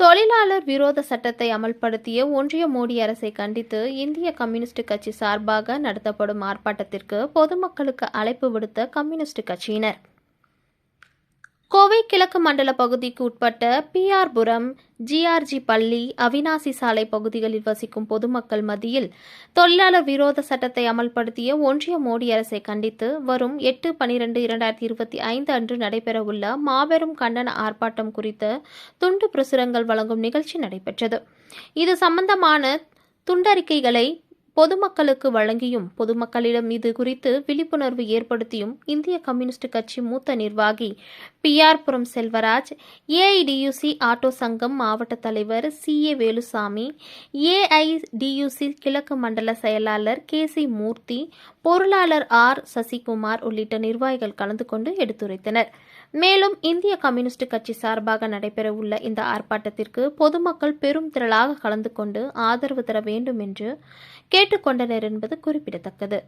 தொழிலாளர் விரோத சட்டத்தை அமல்படுத்திய ஒன்றிய மோடி அரசை கண்டித்து இந்திய கம்யூனிஸ்ட் கட்சி சார்பாக நடத்தப்படும் ஆர்ப்பாட்டத்திற்கு பொதுமக்களுக்கு அழைப்பு விடுத்த கம்யூனிஸ்ட் கட்சியினர். கோவை கிழக்கு மண்டல பகுதிக்கு உட்பட்ட பிஆர்புரம் ஜிஆர்ஜி பள்ளி அவினாசி சாலை பகுதிகளில் வசிக்கும் பொதுமக்கள் மத்தியில் தொழிலாளர் விரோத சட்டத்தை அமல்படுத்திய ஒன்றிய மோடி அரசை கண்டித்து வரும் எட்டு பனிரெண்டு இரண்டாயிரத்தி இருபத்தி ஐந்து அன்று நடைபெறவுள்ள மாபெரும் கண்டன ஆர்ப்பாட்டம் குறித்த துண்டு பிரசுரங்கள் வழங்கும் நிகழ்ச்சி நடைபெற்றது. இது சம்பந்தமான துண்டறிக்கைகளை பொதுமக்களுக்கு வழங்கியும் பொதுமக்களிடம் இது குறித்து விழிப்புணர்வு ஏற்படுத்தியும் இந்திய கம்யூனிஸ்ட் கட்சி மூத்த நிர்வாகி பிஆர்புரம் செல்வராஜ் ஏஐடியூசி ஆட்டோ சங்கம் மாவட்ட தலைவர் சி ஏ வேலுசாமி ஏஐடியூசி கிழக்கு மண்டல செயலாளர் கே சி மூர்த்தி பொருளாளர் ஆர் சசிகுமார் உள்ளிட்ட நிர்வாகிகள் கலந்து கொண்டு எடுத்துரைத்தனர். மேலும் இந்திய கம்யூனிஸ்ட் கட்சி சார்பாக நடைபெறவுள்ள இந்த ஆர்ப்பாட்டத்திற்கு பொதுமக்கள் பெரும் திரளாக கலந்து கொண்டு ஆதரவு தர வேண்டும் என்று கேட்டுக்கொண்டனர் என்பது குறிப்பிடத்தக்கது.